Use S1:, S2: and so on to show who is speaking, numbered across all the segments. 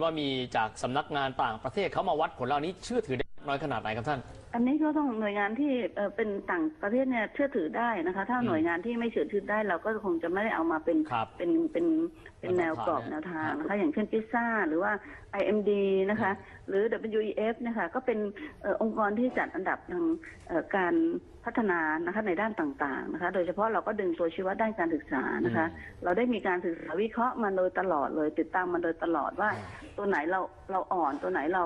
S1: ว่ามีจากสำนักงานต่างประเทศเขามาวัดผลเหล่านี้เชื่อถือได้ น้อยขนาดไหนครับท่าน
S2: อันนี้ก็ต้องหน่วยงานที่เอ่อเป็นต่างประเทศเนี่ยเชื่อถือได้นะคะ ถ้า
S1: อืม
S2: หน่วยงานที่ไม่เชื่อถือได้เราก็คงจะไม่ได้เอามาเป็น
S1: ครับ
S2: เป็นเป็นเป็นแนวกรอบ
S1: มา
S2: แน
S1: ตรฐาน
S2: วทาง
S1: นะ
S2: นะคะอย่างเช่นพิซซ่าหรือว่า IMD นะคะ หรือ WEF นะคะก็เป็นเอ่อองค์กรที่จัดอันดับทางเอ่อการพัฒนานะคะในด้านต่างๆนะคะ โดยเฉพาะเราก็ดึงตัวชี้วัดด้านการศึกษานะคะ เราได้มีการศึกษาวิเคราะห์มาโดยตลอดเลย ติดตามมาโดยตลอดว่า ตัวไหนเราเราอ่อนตัวไหนเรา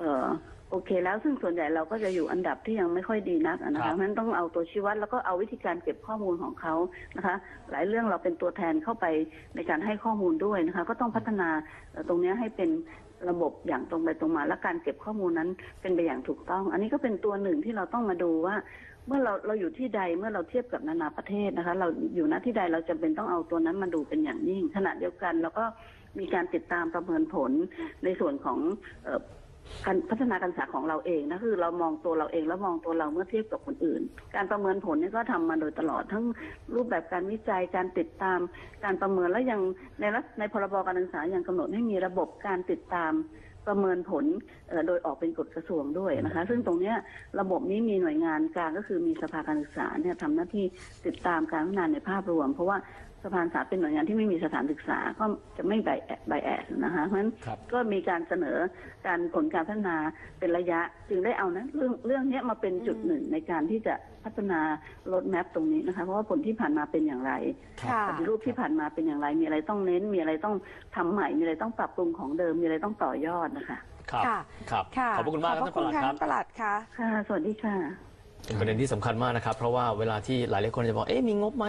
S2: เออ โอเคแล้วซึ่งส่วนใหญ่เราก็จะอยู่อันดับที่ยังไม่ค่อยดีนักอะนะ
S1: ครั
S2: คะ
S1: บ
S2: เพราะฉะนั้นต้องเอาตัวชี้วัดแล้วก็เอาวิธีการเก็บข้อมูลของเขานะคะ หลายเรื่องเราเป็นตัวแทนเข้าไปในการให้ข้อมูลด้วยนะคะ ก็ต้องพัฒนาเอ่อตรงเนี้ยให้เป็นระบบอย่างตรงไปตรงมา และการเก็บข้อมูลนั้นเป็นไปอย่างถูกต้อง อันนี้ก็เป็นตัวหนึ่งที่เราต้องมาดูว่า เมื่อเราเราอยู่ที่ใดเมื่อเราเทียบกับนานาประเทศนะคะ เราอยู่ณที่ใดเราจำเป็นต้องเอาตัวนั้นมาดูเป็นอย่างยิ่งขณะเดียวกันเราก็มีการติดตามประเมินผลในส่วนของเอ่อ การพัฒนาการศึกษาของเราเองนะคือเรามองตัวเราเองแล้วมองตัวเราเมื่อเทียบกับคนอื่น การประเมินผลนี่ก็ทำมาโดยตลอดทั้งรูปแบบการวิจัยการติดตาม การประเมินแล้วยังในรัฐในพรบการศึกษายังกำหนดให้มีระบบการติดตามประเมินผลโดยออกเป็นกฎกระทรวงด้วยนะคะ ซึ่งตรงนี้ระบบนี้มีหน่วยงานกลางก็คือมีสภาการศึกษาเนี่ยทำหน้าที่ติดตามการพัฒนาในภาพรวม เพราะว่าสภาการศึกษาเป็นหน่วยงานที่ไม่มีสถานศึกษาก็จะไม่ใบใบแอดนะคะเพราะฉะนั้น
S1: ครับ
S2: ก็มีการเสนอการผลการพัฒนาเป็นระยะ จึงได้เอานะเรื่องเรื่องเนี้ยมาเป็นจุดหนึ่งในการที่จะพัฒนาลดแมปตรงนี้นะคะเพราะว่าผลที่ผ่านมาเป็นอย่างไร
S3: ค่ะ
S2: ปฏิรูปที่ผ่านมาเป็นอย่างไร มีอะไรต้องเน้น มีอะไรต้องทำใหม่ มีอะไรต้องปรับปรุงของเดิม มีอะไรต้องต่อยอดนะคะ
S1: ครับ
S3: ค่ะ
S1: ครับ
S3: ค่ะ
S1: ขอบพระคุณมากครับ
S3: ขอบพระ
S1: ท่านป
S3: คุณ
S1: ลัด
S3: ค่ะ
S1: ครับ
S3: ท่านประหลัดค่ะ
S2: ค่ะ สวัสดีค่ะ
S1: เป็นประเด็นที่สำคัญมากนะครับ เพราะว่าเวลาที่หลายหลายๆคนจะบอกเอ๊ะมีงบไหม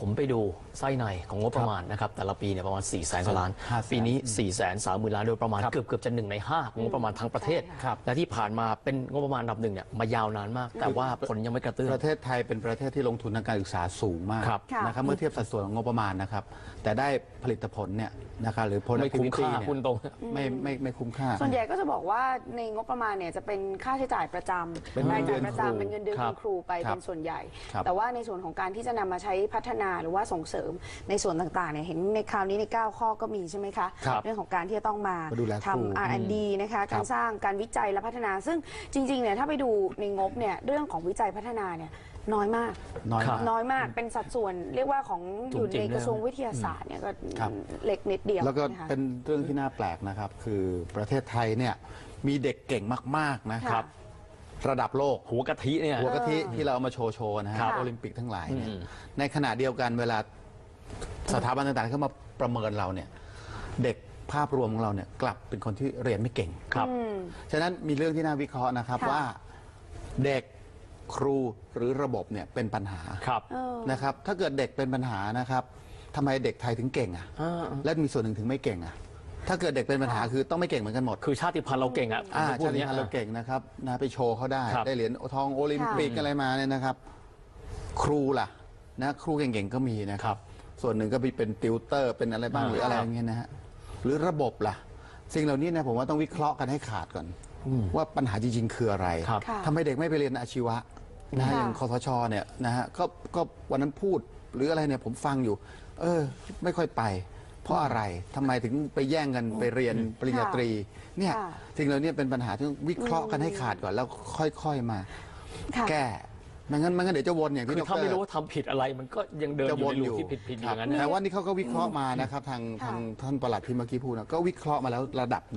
S1: ผมไปดูไส้ในของงบประมาณนะครับ แต่ละปีเนี่ยประมาณ4ี่แสนล้าน
S4: ห้าแสน
S1: ปีนี้4ี่แสนสามหมื่นล้านโดยประมาณ
S4: ครับ
S1: เกือบเกือบจะหนึ่งในห้าของงบประมาณทั้งประเทศ
S3: ใช่ค่ะ
S4: ครับ
S1: และที่ผ่านมาเป็นงบประมาณอันดับหนึ่งเนี่ยมายาวนานมาก แต่ว่าผลยังไม่กระตื้น
S4: ประเทศไทยเป็นประเทศที่ลงทุนทางการศึกษาสูงมาก
S1: ครับ
S3: ค่ะ
S4: นะครับเมื่อเทียบสัดส่วนของงบประมาณนะครับ แต่ได้ผลิตผลเนี่ยนะครับหรือ
S1: ไม่คุ้ม
S4: productivity
S1: ค่า
S4: เนี่ย
S1: คุณตรง
S4: ไม่ไม่ไม่คุ้มค่า
S3: ส่วนใหญ่ก็จะบอกว่าในงบประมาณเนี่ยจะเป็นค่าใช้จ่ายประจ
S4: เป็นำเงิ
S3: ราย
S4: นเดื
S3: จ่า
S4: อยน
S3: ประ
S4: ครู
S3: จำเป็นเงินเดือน
S1: ครั
S3: คุ
S1: บ
S3: ณครูไป
S4: ครับ
S3: เป็นส่วนใหญ่
S4: ครับ
S3: แต่ว่าในส่วนของการที่จะนำมาใช้พัฒนาหรือว่าส่งเสริมในส่วนต่างๆเนี่ยเห็นในคราวนี้ใน 9 ข้อก็มีใช่ไหมคะ
S4: ครับ
S3: เรื่องของการที่จะต้องมา
S4: มาดูแลครู
S3: ทำ R&D นะคะ
S4: ครั
S3: การ
S4: บ
S3: สร้างการวิจัยและพัฒนา ซึ่งจริงๆเนี่ยถ้าไปดูในงบเนี่ยเรื่องของวิจัยพัฒนาเนี่ยน้อยมาก
S4: น้อย
S1: ครั
S4: มา
S1: บ
S4: ก
S3: น้อยมาก เป็นสัดส่วนเรียกว่าของอยู่
S1: จุ๋มจิ๋
S3: ใน
S1: ม
S3: กระทรวง
S1: เลย
S3: วิทยาศาสตร์เนี่ยก็
S4: ครับ
S3: เล็กนิดเดียว
S4: แล้วก็
S3: นะคะ
S4: เป็นเรื่องที่น่าแปลกนะครับ คือประเทศไทยเนี่ยมีเด็กเก่งมาก ๆ นะครับ ระดับโลก
S1: หัวกะทิเนี่ย
S4: หัวกะทิที่เราเอามาโชว์โชว์นะฮะ
S3: ครับ
S4: โอลิมปิกทั้งหลายเนี่ย
S1: อืม
S4: ในขณะเดียวกันเวลาสถาบันต่างๆเข้ามาประเมินเราเนี่ยเด็กภาพรวมของเราเนี่ยกลับเป็นคนที่เรียนไม่เก่ง
S1: ครับ
S3: อืม
S4: ฉะนั้นมีเรื่องที่น่าวิเคราะห์นะครับ
S3: ค่ะ
S4: ว่าเด็กครูหรือระบบเนี่ยเป็นปัญหา
S1: ครับ
S3: เออ
S4: นะครับถ้าเกิดเด็กเป็นปัญหานะครับทำไมเด็กไทยถึงเก่งอะ
S1: อ่า
S4: และมีส่วนหนึ่งถึงไม่เก่งอะ ถ้าเกิดเด็กเป็นปัญหาคือต้องไม่เก่งเหมือนกันหมด
S1: คือชาติพันธุ์เราเก่งอะ
S4: อ่า
S1: ผมจะพูด
S4: ชา
S1: อ
S4: ติ
S1: ย่างนี้
S4: พันธุ์เราเก่งนะครับนะไปโชว์เขาได้
S1: ครับ
S4: ได้เหรียญทองโอลิมปิก
S1: ค่ะ
S4: อะไรมาเนี่ยนะครับ ครูล่ะนะครูเก่งๆก็มีนะครับ ส่วนหนึ่งก็ไปเป็นติวเตอร์เป็นอะไรบ้าง
S1: อ่า
S4: หรืออะไรอย่างเงี้ยนะฮะหรือระบบล่ะ สิ่งเหล่านี้นะผมว่าต้องวิเคราะห์กันให้ขาดก่อน ว่าปัญหาจริงๆคืออะไร
S1: ครับ
S3: ค่ะ
S4: ทำไมเด็กไม่ไปเรียนอาชีวะนะฮะ
S3: ค่ะ
S4: อย่างคอสชเนี่ยนะฮะก็ก็วันนั้นพูดหรืออะไรเนี่ยผมฟังอยู่ เออ ไม่ค่อยไป เพราะอะไรทำไมถึงไปแย่งกันไปเรียนปริญญาตรีเนี่ย
S3: ค่ะ
S4: สิ่งเหล่านี้เป็นปัญหาที่ต้องวิเคราะห์กันให้ขาดก่อนแล้วค่อยๆมา
S3: ค่ะ
S4: แก้ไม่งั้นไม่งั้นเดี๋ยวจะวนอย่าง
S1: คื
S4: ที่
S1: อถ้าไม่รู้
S4: ด
S1: ว่าทำผิดอะไร มันก็ยังเดิน
S4: ร
S1: อยู่ในลูกที่ผิดผิดๆอ
S4: ครั
S1: ย่างนั้นนะ
S4: แต่ว่านี่เขาก็วิเคราะห์มานะครับ ทาง
S3: ค่ะ
S4: ทางท่านประหลัดที่เมื่อกี้พูดนะก็วิเคราะห์มาแล้วระดับหนึ่ง